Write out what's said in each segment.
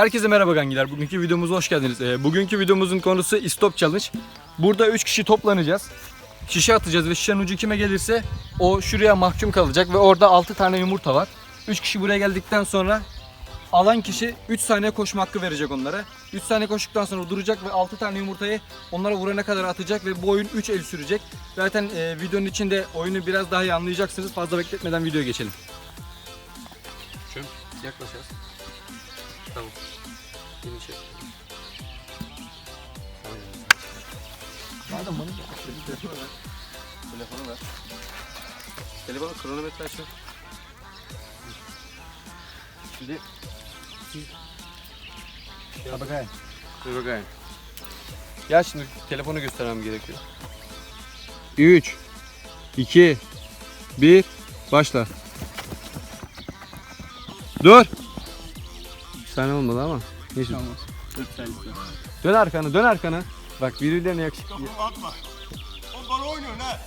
Herkese merhaba gangiler. Bugünkü videomuza hoş geldiniz. Ee, bugünkü videomuzun konusu istop challenge. Burada 3 kişi toplanacağız. Şişe atacağız ve şişenin ucu kime gelirse o şuraya mahkum kalacak ve orada 6 tane yumurta var. 3 kişi buraya geldikten sonra alan kişi 3 saniye koşma hakkı verecek onlara. 3 saniye koştuktan sonra duracak ve 6 tane yumurtayı onlara vurana kadar atacak ve bu oyun 3 el sürecek. Zaten e, videonun içinde oyunu biraz daha iyi anlayacaksınız. Fazla bekletmeden videoya geçelim. Şöyle yaklaşacağız. Tamam. Yeni şey. Madem bana telefonu ver. Telefonu ver. Telefonu kronometre açma. Şimdi Ha bakayım. Dur bakayım. Ya şimdi telefonu göstermem gerekiyor. 3 2 1 Başla. Dur. Bir saniye olmadı ama. Neyse. Tamam. Dön arkanı, dön arkanı. Bak birbirlerine yakışıklı. Atma. O bana oynuyor ne?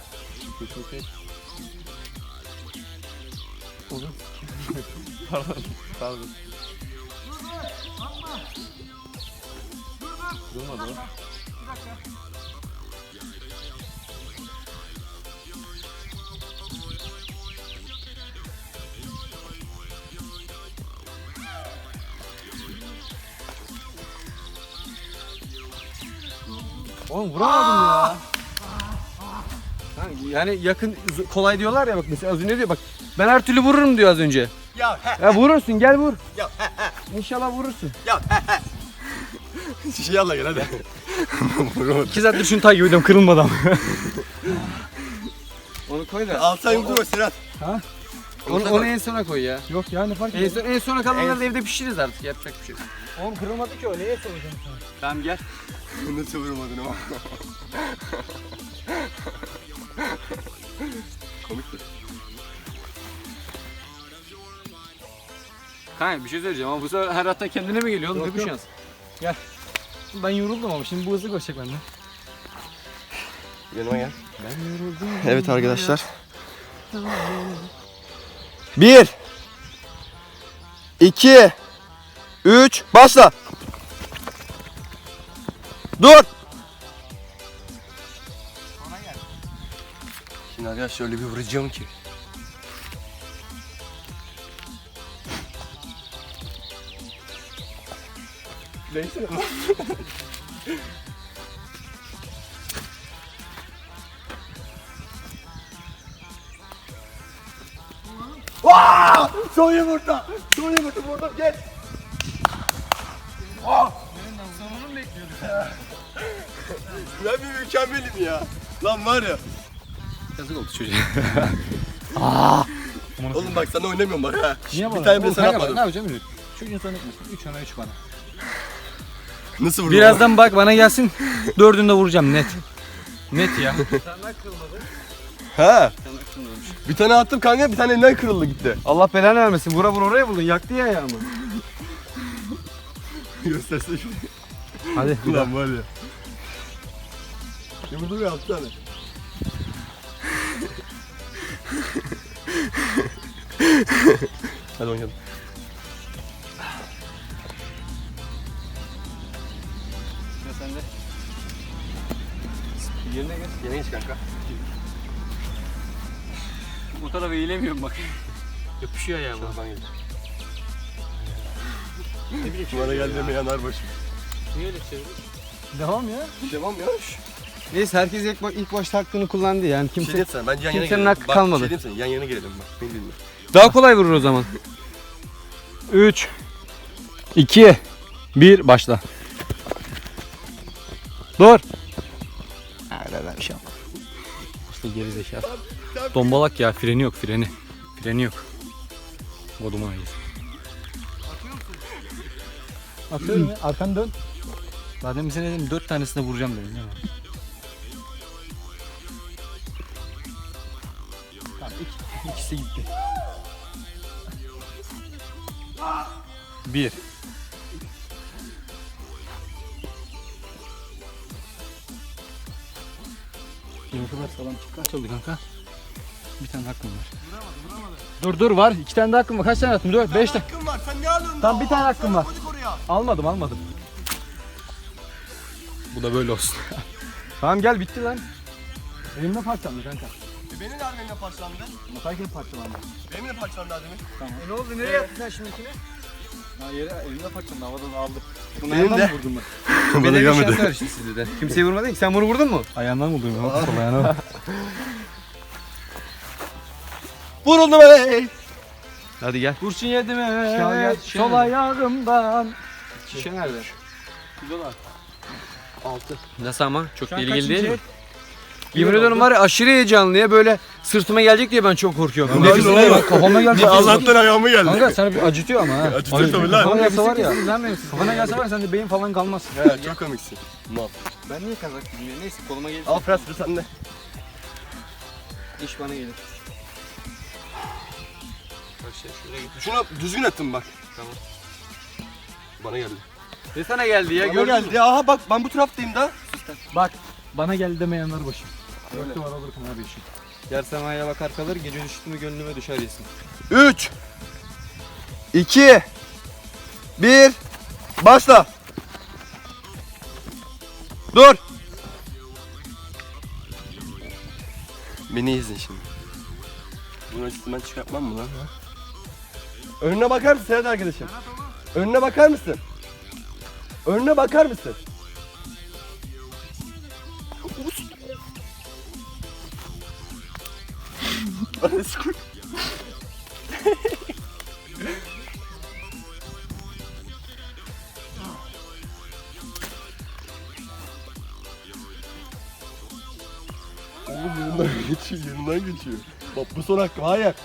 Olur. pardon, pardon. Durmadı o. Oğlum vuramadım ya. Yani yakın z- kolay diyorlar ya bak mesela az önce diyor bak ben her türlü vururum diyor az önce. Ya he Ya vurursun gel vur. ya İnşallah vurursun. ya he he. Şey yalla gel hadi. Vuramadım. İki saattir şunu takip ediyorum kırılmadı ama. onu koy da. Al sen yumruğu Serhat. Ha? Onu, onu en sona koy ya. Yok ya ne fark En, son, en sona kalanları da evde pişiririz artık yapacak bir şey. yok. Oğlum kırılmadı ki o neye soracağım sana? Tamam gel. Nasıl vuramadın ama? Komikti. Kanka bir şey söyleyeceğim ama bu sefer her hatta kendine mi geliyor? Yok, yok. şans? Ben yoruldum ama şimdi bu hızlı koşacak bende. Yanıma gel. Ben yoruldum. Evet arkadaşlar. Bir. iki, Üç. Başla. Dur. Şimdi arkadaşlar öyle bir vuracağım ki. Neyse. Son yumurta. Son yumurta burada gel. Sonunu mu bekliyorduk? Ben bir mükemmelim ya. Lan var ya. Yazık oldu çocuğa. Oğlum bak sana oynamıyorum bak ha. Niye bir tane bile Oğlum sana kanka bak, atmadım. Ne yapacağım biliyor musun? Şu insan etmesin. 3 ona 3 bana. Nasıl vurdun? Birazdan bak bana gelsin. Dördünü de vuracağım net. Net ya. Ha. Bir tane attım kanka bir tane elinden kırıldı gitti. Allah belanı vermesin. Vura vura oraya buldun. Yaktı ya ayağımı. Göstersene şunu. Hadi. Ulan var ya. Yumurta bir altı tane. Hadi oynayalım. Ya sen de. Yerine gel. Yemeğe geç kanka. O tarafa eğilemiyorum bak. Yapışıyor ayağıma. Şuradan gel. Bana geldi deme yanar başım. Niye öyle çevirdin? Devam ya. Devam ya. Neyse herkes ilk, ilk başta hakkını kullandı yani şey kimse. diyeyim sana bence yan yana kimsenin gelelim. hakkı Bak, kalmadı. Şey sana yan yana gelelim bak. Beni dinle. Daha kolay vurur o zaman. 3 2 1 başla. Dur. Hadi hadi bir şey yapma. İşte geri zekalı. Dombalak ya freni yok freni. Freni yok. Moduma hayır. Atıyorum ya. Arkanı dön. Zaten bize ne dedim 4 tanesine vuracağım dedim değil ikisi gitti. 1 Yumurta da sağlam çıktı. Kaç oldu kanka? Bir tane hakkım var. Dur dur var. iki tane daha hakkım var. Kaç tane attım? 4 5 tane. Hakkın var sen ne alıyorsun? Tamam, bir tane hakkım var. Almadım almadım. Bu da böyle olsun. tamam gel bitti lan. Elimde parçalandı kanka. Benim de annemle parçalandı. Makarken parçalandı. Benim de parçalandı demin. E ne oldu nereye yaptın sen şimdikini? Ha yere elimde parçalandı havadan aldım. Bunu Benim ayağından de. vurdun mu? Bana gelmedi. ver işte sizde de. Kimseyi vurmadın ki. Sen bunu vurdun mu? Ayağından mı vurdun? Sol ayağına. Vuruldu be. Hadi gel. Kurşun yedim Şal gel, şal. sol ayağımdan. Şişe nerede? Güzel Altı. Nasıl ama? Çok an tehlikeli değil mi? Yemin ediyorum var ya aşırı heyecanlı ya böyle sırtıma gelecek diye ben çok korkuyorum. Lan Nefesim ne de oğlum? yok. Kafama geldi. Allah'tan ayağıma geldi. Kanka sana bir acıtıyor ama ha. Acıtıyor tabii lan. Kafana gelse var ya. Kafana gelse var ya sende beyin falan kalmaz. He çok komiksin. Mal. Ben niye kazak ya? Neyse koluma gelir. Al Fırat sıra sende. İş bana gelir. Bak şey. Şuna düzgün attım bak. Tamam. Bana geldi. Ne sana geldi ya? Bana Gördün geldi. mü? Ya aha bak ben bu taraftayım da. Bak bana geldi demeyenler başı. Dörtte var alırım abi işi. Yer semaya bakar kalır, gece düştü mü gönlüme düşer yesin. 3 2 1 Başla. Dur. Beni izle şimdi. Bunun açısından çıkartmam mı lan? Önüne bakar mısın Serhat arkadaşım? Önüne bakar mısın? Önüne bakar mısın? Anasını koy- Oğlum yanından geçiyor, yanından geçiyor. Bak bu son hakkım, hayır.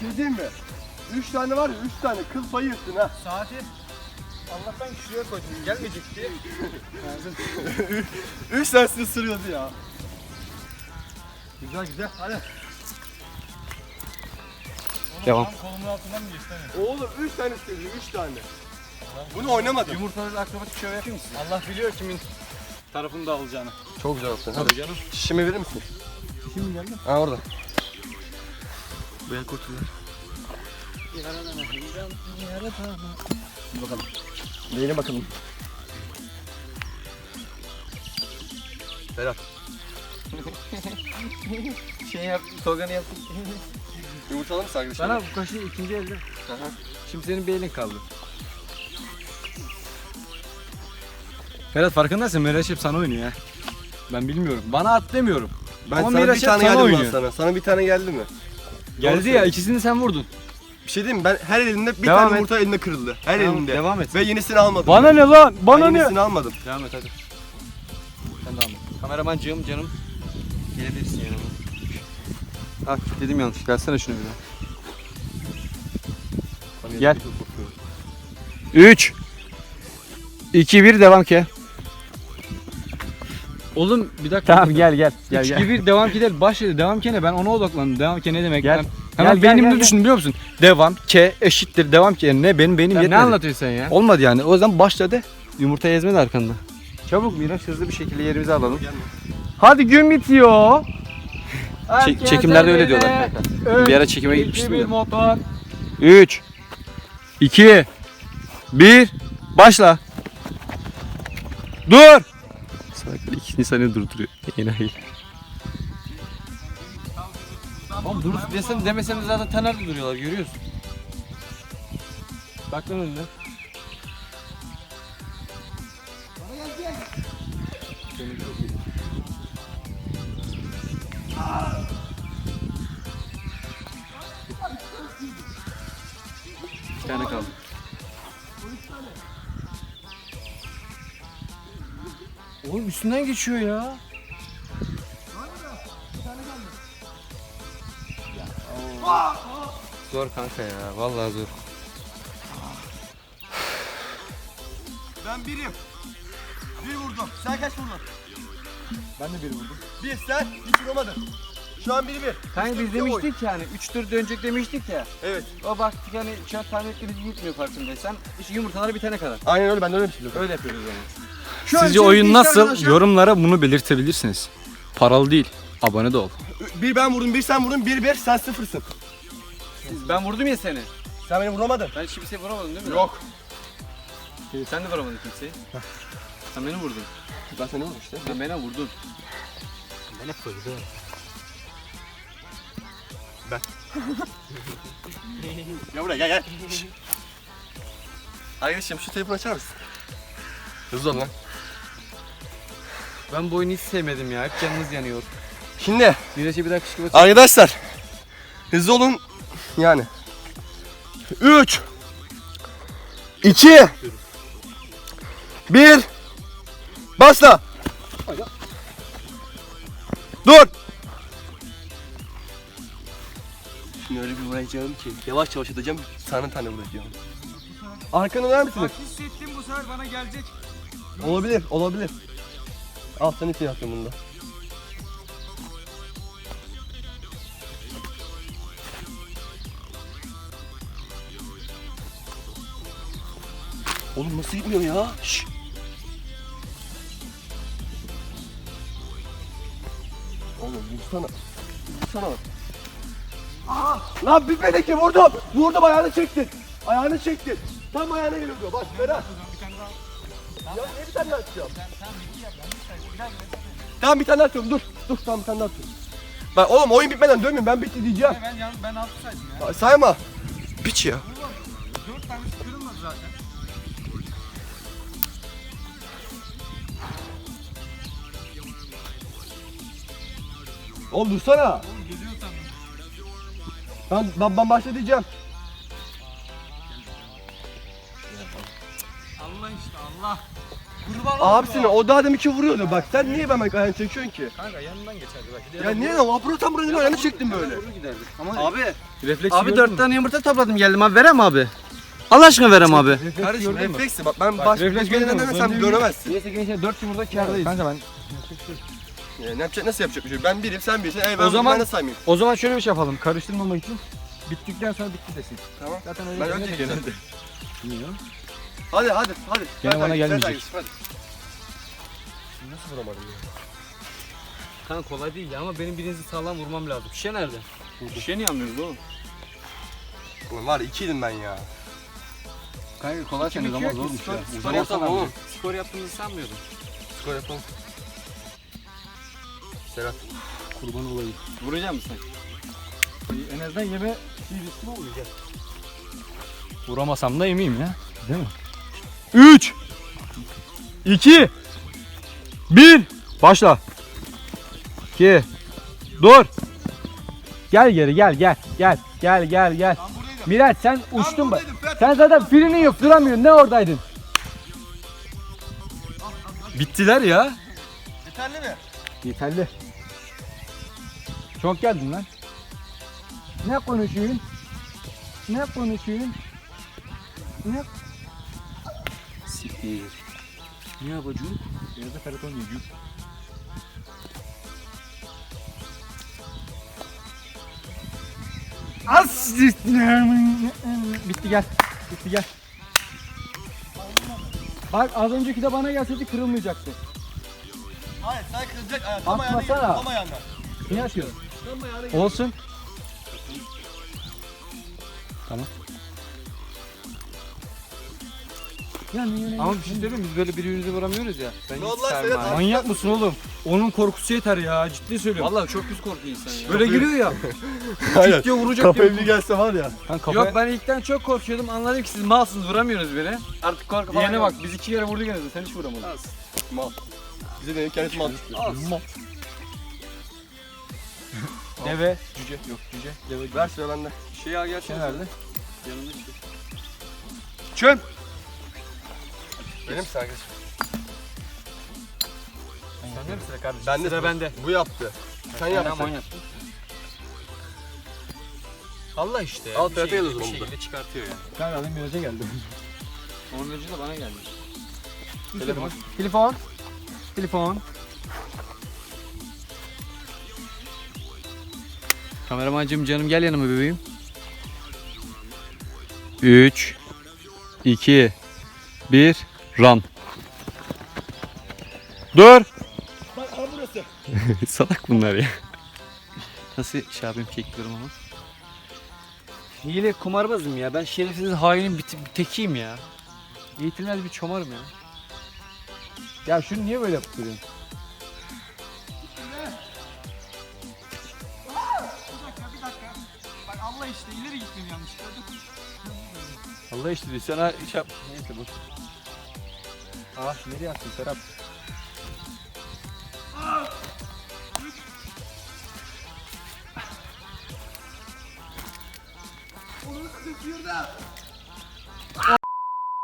Şey diyeyim mi? Üç tane var ya, üç tane kıl payı yırttın ha. Saati Allah'tan şuraya koydum. Gelmeyecekti. Üç tanesini ısırıyordu ya. Güzel güzel. Hadi. Devam. Kolumun altından mı geçti? Oğlum üç tane ısırıyor, üç tane. Bunu oynamadım. Yumurtalarla akrobatik şov yapayım mısın? Allah biliyor kimin tarafını da alacağını. Çok güzel yaptın. Hadi canım. Şişimi verir misin? Kim mi geldi? Ha orada. Bu el kurtulur. Bakalım. Neyine bakalım. Berat. Şey yap, Tolga'nı yap. Yumurtalı mısın arkadaşlar? Bana bu kaşı ikinci elde. Şimdi senin bir elin kaldı. Ferhat farkındasın Meraş hep sana oynuyor ya. Ben bilmiyorum. Bana at demiyorum. Ben Ama sana Miraç bir hep tane sana geldi mi lan oynuyor. sana? Sana bir tane geldi mi? Geldi ya ikisini sen vurdun. Bir şey diyeyim mi? Ben her elimde bir Devam tane et. yumurta elinde kırıldı. Her Tamam, elimde. devam et. Ve yenisini almadım. Bana ne lan? Ben Bana ne? yenisini almadım. Devam et hadi. Sen devam et. Kameramancığım canım. Gelebilirsin yanıma. Ah dedim yanlış. Gelsene şunu bir daha. Gel. 3 2 1 devam ki. Oğlum bir dakika. Tamam gel gel. 3 2 1 devam ki değil. Başladı. Devam ki ne? Ben ona odaklandım. Devam ki ne demek? Gel. Ben hemen Gel, gel, beynimde gel, düşün biliyor musun? Devam ke eşittir devam ki ne? Benim beynim Sen ne yetmedi. anlatıyorsun sen ya? Olmadı yani. O yüzden başladı. Yumurta ezme de arkanda. Çabuk Miraç hızlı bir şekilde yerimizi alalım. Hadi gün bitiyor. Çek- çekimlerde öyle diyorlar. Bir ara çekime gitmiştim Bir ya. motor. 3 2 1 Başla. Dur. Salaklar ikinci saniye durduruyor. Enayi. Oğlum dur desem demesem de zaten tenerde duruyorlar görüyorsun. Bak lan önüne. Bir tane kaldı. Oğlum üstünden geçiyor ya. Zor kanka ya. Vallahi zor. Ben birim. Bir vurdum. Sen kaç vurdun? Ben de bir vurdum. Bir sen hiç vuramadın. Şu an biri bir. Kanka biz demiştik yani 3 tur dönecek demiştik ya. Evet. O baktık hani şu an tahmin ettiğimiz gitmiyor farkındaysan. İşte yumurtalar bitene kadar. Aynen öyle ben de öyle düşündüm. Öyle yapıyoruz yani. Sizce oyun nasıl? Yorumlara bunu belirtebilirsiniz. Paralı değil. Abone de ol. Bir ben vurdum, bir sen vurdun, bir bir sen sıfırsın. Ben vurdum ya seni. Sen beni vuramadın. Ben hiç kimseye vuramadım değil mi? Yok. Sen de vuramadın kimseyi. Sen beni vurdun. Ben seni vurdum işte. Sen beni vurdun. Gel buraya gel gel. Arkadaşım şu telefonu açar mısın? Hızlı ol lan. Ben bu oyunu hiç sevmedim ya. Hep canınız yanıyor. Şimdi Güneşe bir daha kışkırtma arkadaşlar hızlı olun yani. 3 2 1 Başla. Dur. Şimdi öyle bir vuracağım ki yavaş yavaş atacağım sana tane vuracağım. Arkanı döner misiniz? hissettim bu sefer bana gelecek. Olabilir, olabilir. Al sen ipi yaptın bunda. Oğlum nasıl gitmiyor ya? Şşş. Oğlum vursana. Vursana bak. Aa, lan bir beneki vurdum. Vurdum ayağını çektin. Ayağını çektin. Tam ayağına geliyordu. Bak Berat. Ya ne bir tane daha atacağım? Tamam bir tane daha atıyorum dur. Dur tamam bir tane daha atıyorum. Bak oğlum oyun bitmeden dönmeyin ben bitti diyeceğim. Ben yan, ben altı saydım ya. Sayma. Piç ya. Dört tanesi kırılmadı zaten. Oğlum dursana. Oğlum geliyor. Ben, ben, ben başla diyeceğim. Allah işte Allah. Kurban Abisine o daha deminki vuruyordu bak sen niye ben ayağını çekiyorsun ki? Kanka yanından geçerdi bak. Ya niye lan vapuru tam buraya ayağını çektin böyle. Abi, Refleksi abi dört tane yumurta topladım geldim abi verem abi. Allah aşkına verem abi. Kardeşim refleksi bak ben baş refleks mü? sen dönemezsin. Neyse gençler dört yumurta kârdayız. Kanka ben Ya, ne yapacak nasıl yapacak bir şey? Ben birim sen birsin. Ey ben O zaman- ben de saymayayım. o zaman şöyle bir şey yapalım. Karıştırmamak için bittikten sonra bitti desin. Tamam. Zaten öyle Ben deniyor önce genelde. Niye? Hadi hadi hadi. Gene Sen bana sen de gelmeyecek. Hadi. Nasıl vuramadım ya? Kanka kolay değil ya ama benim birinizi sağlam vurmam lazım. Şişe nerede? Şişe niye almıyoruz oğlum? Ulan var ikiydim ben ya. Kanka kolay seni ama zormuş ya. Skor yapalım oğlum. Skor yaptığımızı sanmıyordum. Skor yapalım. Serhat. Kurban olayım. Vuracak mısın? En azından yeme bir riskli olmayacak. Vuramasam da yemeyeyim ya. Değil mi? 3 2 1 Başla. 2 Dur. Gel geri gel gel gel gel gel gel. Miraç sen uçtun bak. Sen zaten freni yok duramıyorsun. Ne oradaydın? Bittiler ya. Yeterli mi? Yeterli. Çok geldin lan. Ne konuşuyorsun? Ne konuşuyorsun? Ne? Siktir. Ne yapacağım? Biraz da karaton yiyeceğim. Az Bitti gel. Bitti gel. Bak az önceki de bana gelseydi kırılmayacaktı. Hayır sen kızacak ayağı. Tam ayağına Atmasana. geliyor. Tam ayağına. Niye atıyorsun? Olsun. Tamam. Yani, Ama bir şey söyleyeyim biz böyle birbirimize vuramıyoruz ya. Ben hiç lan sevmem. Sedat? Manyak mısın oğlum? Onun korkusu yeter ya. Ciddi söylüyorum. Vallahi çok pis korkuyor insan ya. Böyle giriyor ya. Aynen. Diyor vuracak Kafaya bir gelse var ya. Lan kafaya... Yok ben ilkten çok korkuyordum. Anladım ki siz malsınız vuramıyorsunuz beni. Artık korku falan Diyene bak biz iki kere vurduk gene de sen hiç vuramadın. Mal. Bize de kendisi mal. Mal. Deve. Cüce. Yok cüce. Deve. Ver sıra bende. Şey ya gel Şey nerede? Yanında şey. Çöm. Benim saygı. Sende mi sıra kardeşim? Bende Sıra bende. Bu yaptı. Sen Ben yaptın. Allah işte. Al, bir TRT şekilde- yazıyoruz Bir onda. şekilde çıkartıyor yani. Kanka alayım viraja geldi. Onun ucu da bana geldi. Telefon. Telefon. Telefon. Kameramancım canım gel yanıma bebeğim. 3 2 1 Run. Dur. Bak ha burası. Salak bunlar ya. Nasıl şey yapayım kekliyorum ama. Hile kumarbazım ya. Ben şerefsiz hainin bir, bir tekiyim ya. Eğitilmez bir çomarım ya. Ya şunu niye böyle yapıp gittim yanlışlıkla. Allah işte. Sana iş yap. Neyse boş. Ah nereye attın Serap?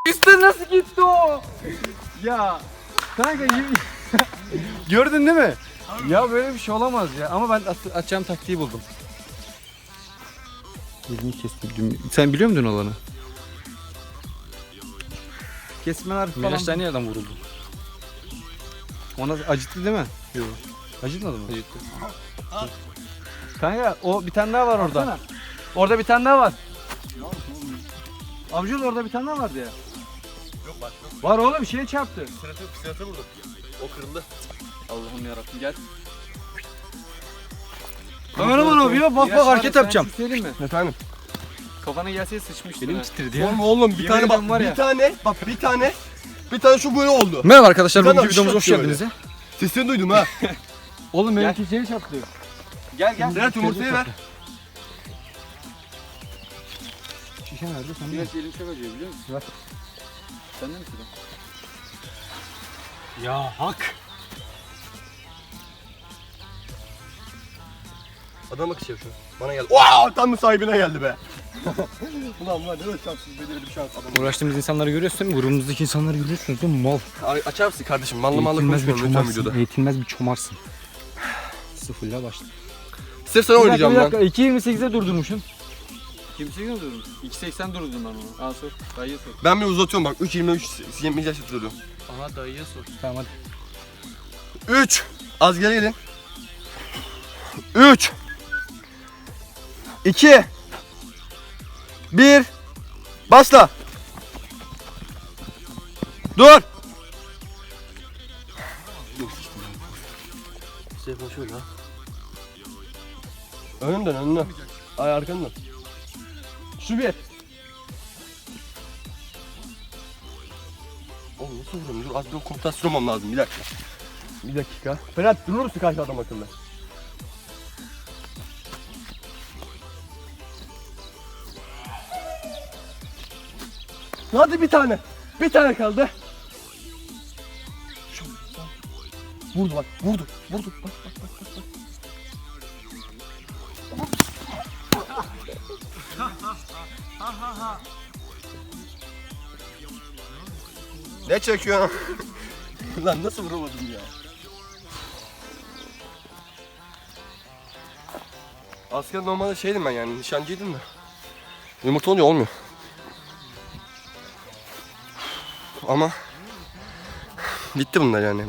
Üstte nasıl gitti o? Ya kanka Gördün değil mi? Ya böyle bir şey olamaz ya. Ama ben at- atacağım taktiği buldum. Elimi kestim. Dün- Sen biliyor muydun olanı? Kesmeler falan. Miraç'tan nereden vuruldu? Ona acıttı değil mi? Yok. Acıtmadı mı? Acıttı. Kanka o bir tane daha var orada. Orada bir tane daha var. Amcaoğlu orada bir tane daha vardı ya. Yok bak Var oğlum şey çarptı. Sıratı, sıratı vurdum. O kırıldı. Allah'ım yarabbim gel. Kameraman abi ya bak bak hareket yapacağım. Söyleyeyim mi? Efendim? Kafana gelseydi sıçmıştı. Ha. titredi ya. Oğlum oğlum bir Yemin tane bak ya. bir tane bak bir tane bir tane şu böyle oldu. Merhaba arkadaşlar Bir tane bugünkü videomuza hoş geldiniz. Sesini duydum ha. Oğlum benimki şey çarptı. Gel gel. Serhat yumurtayı ver. Şişe nerede sen? Biraz elim çok acıyor biliyor musun? Ver. Senden mi sıra? Ya hak. Adam bakışıyor şu. Bana geldi. Wow, tam mı sahibine geldi be. ulan ulan ne şanssız bedeli bir şans adam. Uğraştığımız insanları görüyorsun. Grubumuzdaki insanları görüyorsunuz değil mi? Mal. Ay, açar mısın kardeşim? Mallı mallı Eğitilmez bir konuşmuyorum lütfen çomarsın. videoda. Eğitilmez bir çomarsın. Sıfırla başla. Sırf sana oynayacağım lan. bir dakika. 2.28'e durdurmuşsun. Kimse mi durdun? 2.80 durdum ben onu. Aa sor. Dayıya sor. Ben bir uzatıyorum bak. 3 23 70 yaş tutuyorum. Aha dayıya sor. Tamam hadi. 3 Az geri gelin. 3 2 1 Başla. Dur. Telefon şöyle ha. Önünden önünden. Ay arkandan. Şu bir. Oğlum nasıl vuruyorum? Dur az bir komutasyon olmam lazım bir dakika. Bir dakika. Ferhat durur musun karşı adam akıllı? Hadi bir tane. Bir tane kaldı. Şu- Vurdu bak. Vurdu. Vurdu. Bak bak bak bak. bak. ne çekiyorsun? Lan nasıl vuramadım ya? Asker normalde şeydim ben yani nişancıydım da. Yumurta olunca olmuyor. Ama bitti bunlar yani.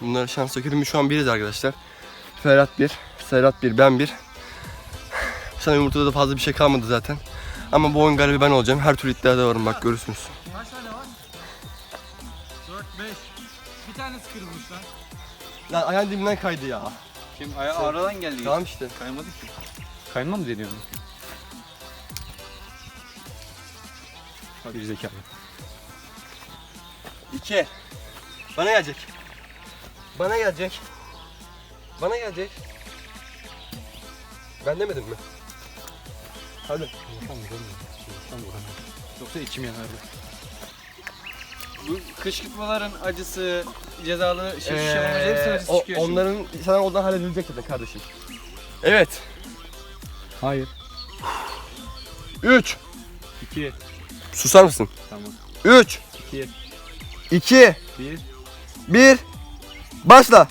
Bunlara şans sökelim. Şu an biriz arkadaşlar. Ferhat bir, Serhat bir, ben bir. Sana yumurtada da fazla bir şey kalmadı zaten. Ama bu oyun galibi ben olacağım. Her türlü iddiada varım bak görürsünüz. Kaç tane var? 4, 5. Bir tanesi kırılmış lan. Lan ayağın dibinden kaydı ya. Kim? Aya aradan geldi. Tamam işte. Kaymadı ki. Kayma mı deniyor? Bir zekalı. İki. Bana gelecek. Bana gelecek. Bana gelecek. Ben demedim mi? Hadi. Yoksa içim yanardı. Bu kışkırtmaların acısı, cezalı şey, Ee, şişe hepsinin acısı o- çıkıyor. şimdi. onların sana oradan halledilecek zaten kardeşim. Evet. Hayır. 3. 2. Susar mısın? Tamam. 3 2. 2 1. 1 Başla.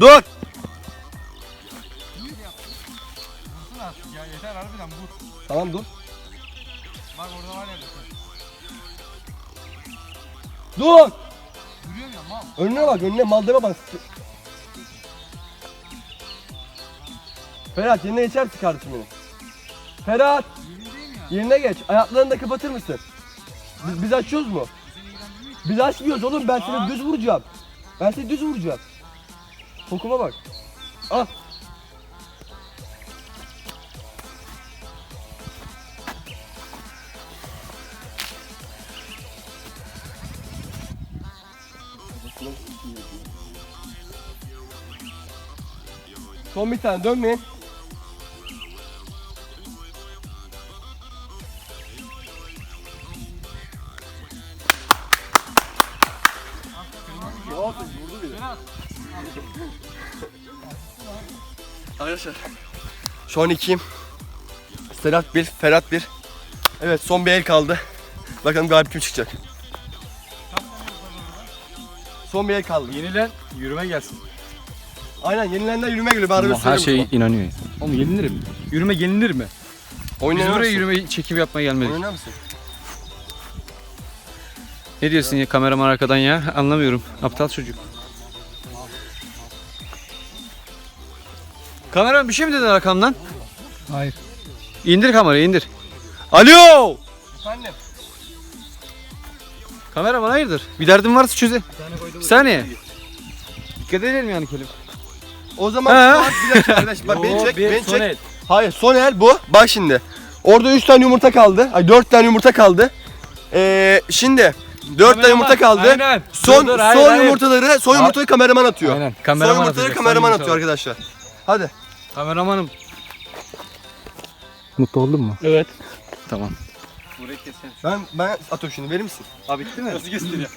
Dur. Ya yeter harbiden. Tamam dur. Bak orada var ya. Dur. Vuruyorum ya mal. Önüne bak önüne mal deme bak. Ferhat yerine geçersin kardeşim benim. Ferhat ya. yerine geç. Ayaklarını da kapatır mısın? Biz, biz açıyoruz mu? Biz açmıyoruz oğlum ben seni düz vuracağım. Ben seni düz vuracağım. Kokuma bak. Al. Son bir tane dönmeyin. Arkadaşlar. Şu an ikiyim. Serhat bir, Ferhat bir. Evet son bir el kaldı. Bakalım galip kim çıkacak. Son bir el kaldı. Yenilen yürüme gelsin. Aynen yenilenler yürüme geliyor. Ben arada her şey inanıyor. Oğlum yenilir mi? Yürüme yenilir mi? Biz Oynar buraya mısın? yürüme çekim yapmaya gelmedik. Oynar mısın? Ne diyorsun ya kameraman arkadan ya? Anlamıyorum. Aptal çocuk. Kameraman bir şey mi dedin arkamdan? Hayır. İndir kamerayı indir. Alo! Efendim. Kameraman hayırdır? Bir derdin varsa çöze. Bir saniye. Dikkat edelim yani kelim. O zaman an bir dakika arkadaş. Bak beni çek, beni son çek. el. Hayır son el bu. Bak şimdi. Orada 3 tane yumurta kaldı. Ay 4 tane yumurta kaldı. Ee, şimdi 4 tane yumurta kaldı. Aynen. Son Dur, dur, hayır, son hayır. yumurtaları son yumurtayı kameraman atıyor. Aynen. son Kameraman yumurtaları atacak, kameraman son atıyor arkadaşlar. Hadi. Kameramanım. Mutlu oldun mu? Evet. Tamam. Ben ben atıyorum şimdi verir misin? Abi bitti mi? Nasıl gösteriyor?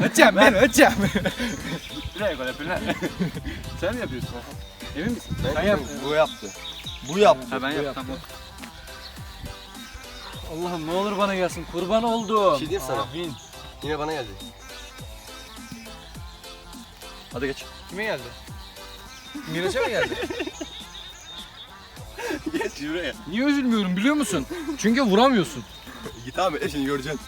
Açacağım ben açacağım. Buraya gol yapıyorsun Sen mi yapıyorsun? Emin misin? Ben yaptım. Bu yaptı. Bu yaptı. Ha ben yaptım. Allah'ım ne olur bana gelsin. Kurban Bir oldum. şey diyeyim sana. Amin. Yine bana geldi. Hadi geç. Kime geldi? Miraç'a mı geldi? Geç yürü. Niye üzülmüyorum biliyor musun? Çünkü vuramıyorsun. Git abi e şimdi göreceksin.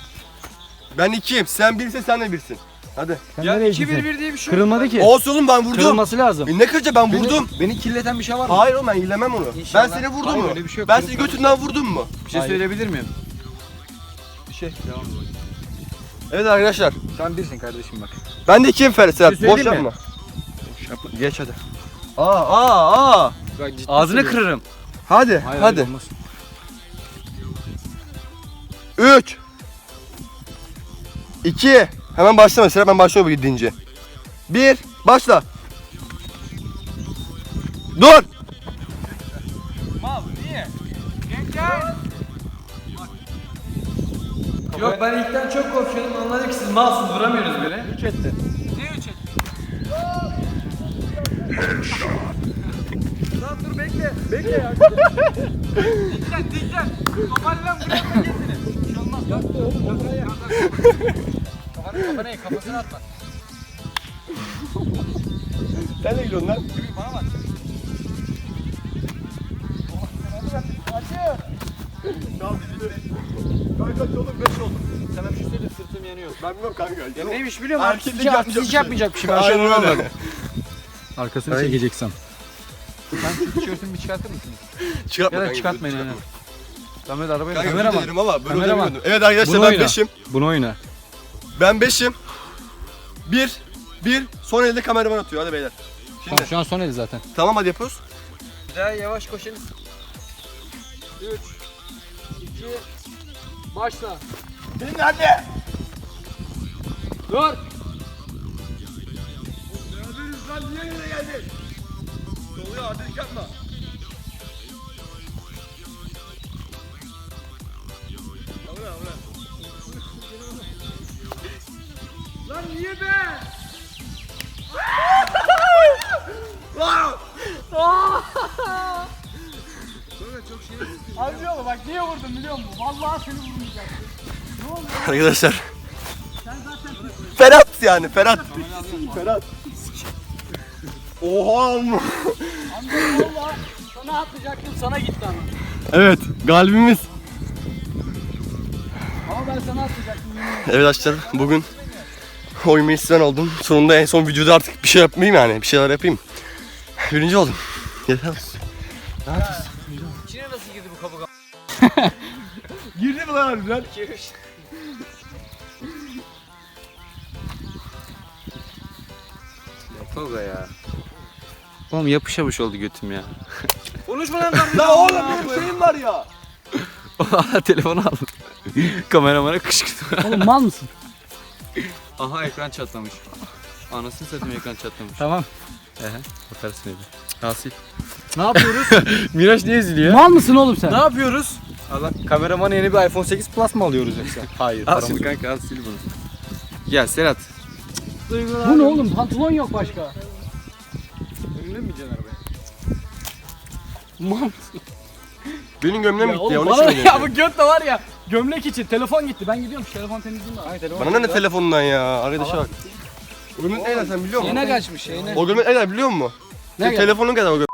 Ben ikiyim. Sen birse sen de birsin. Hadi. Sen ya nereye 2 1 gittin? 1 diye bir şey Kırılmadı ki. Olsun oğlum ben vurdum. Kırılması lazım. E ne kıracak ben vurdum. Beni, beni kirleten bir şey var mı? Hayır oğlum ben ilemem onu. İnşallah. Ben seni vurdum Hayır, mu? öyle bir şey yok. ben seni götünden vurdum mu? Bir şey Hayır. söyleyebilir miyim? Bir şey. Evet arkadaşlar. Sen birsin kardeşim bak. Ben de ikiyim Ferhat Serhat. Bir şey Boş söyleyeyim mi? yapma. Geç hadi. Aa aa aa. Ağzını kırarım. Hadi Hayır, hadi. hayır, olmaz. 3 2 Hemen başlama Serhat ben başlıyorum bu gidince. 1 Başla. Dur. Yok ben ilkten çok korkuyordum anladım ki siz malsınız vuramıyorsunuz beni. 3 etti. Ne üç et? Lan dur bekle. Bekle ya. Diklen diklen. Toparlan buraya da getirin. Bir şey olmaz. Yok yok yok. ya. Kafanı kafana kafasına atma. Sen ne gidiyorsun lan? Ben bilmiyorum kanka. Ya neymiş biliyor musun? Erkeklik Hiç, bir şey. yapmayacak bir şey. Ben Aynen onu öyle. Arkasını Ay. çekeceksin. Sen tişörtünü bir çıkartır mısınız? Çıkartma Ya da kanka, çıkartmayın çıkartma. aynen. Samet arabayı Kanka özür kameraman. dilerim ama böyle Kameraman. oynamıyordum. Evet arkadaşlar Bunu ben oyna. 5'im. Bunu oyna. Ben 5'im. 1 1 son elde kameraman atıyor hadi beyler. Şimdi Tamam, şu an son eli zaten. tamam hadi yapıyoruz. Bir daha yavaş koşun. 3 2 Başla. Senin anne. Dur. Neredeniz lan niye yine geldin? Doluyor hadi yapma. Lan niye ben? Abi ama bak niye vurdum biliyor musun? Vallahi seni vurmayacaktım. Arkadaşlar. Ferhat yani Ferhat. Ferhat. Oha. Amca valla sana atlayacaktım sana gitti ama. Evet galibimiz. Ama ben sana atlayacaktım. Evet arkadaşlar bugün oyun isteyen oldum. Sonunda en son videoda artık bir şey yapmayayım yani. Bir şeyler yapayım. Birinci oldum. Yeter olsun. İçine nasıl girdi bu kabuk? Girdi mi lan harbiden? Tolga ya. Oğlum yapış yapış oldu götüm ya. Konuşma lan kardeşim. La oğlum benim şeyim var ya. Hala telefonu aldım. Kameramana kışkırtma. Oğlum mal mısın? Aha ekran çatlamış. Anasını satayım ekran çatlamış. Tamam. Ehe. Bakarsın öyle. Hasil. Ne yapıyoruz? Miraç niye üzülüyor? Mal mısın oğlum sen? ne yapıyoruz? Allah kameramana yeni bir iPhone 8 Plus mı alıyoruz yoksa? Hayır. Al paramız sil yok. kanka al sil bunu. Ya Serhat. Bu ne oğlum? Pantolon yok başka. Gideceksin arabaya? Mal Benim gömleğim Ya gitti oğlum ya. Onun bana ya bu göt de var ya. Gömlek için telefon gitti. Ben gidiyorum şu telefon temizleyeyim de. Hayır, telefon Bana ne var. telefonundan ya? Arkadaşa bak. O gömlek sen biliyor musun? Yine kaçmış yine. O gömlek ne kadar biliyor musun? Ne Senin telefonun kadar o gömlek.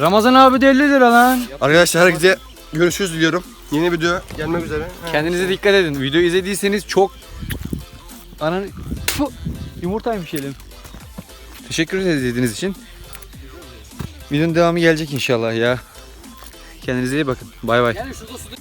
Ramazan abi de 50 lira lan. Arkadaşlar herkese görüşürüz diliyorum. Yeni video gelmek üzere. Kendinize dikkat edin. Video izlediyseniz çok Ananı Tfu! yumurtaymış elim. Teşekkür ederiz izlediğiniz için. Videonun devamı gelecek inşallah ya. Kendinize iyi bakın. Bay bay. Yani şurada suda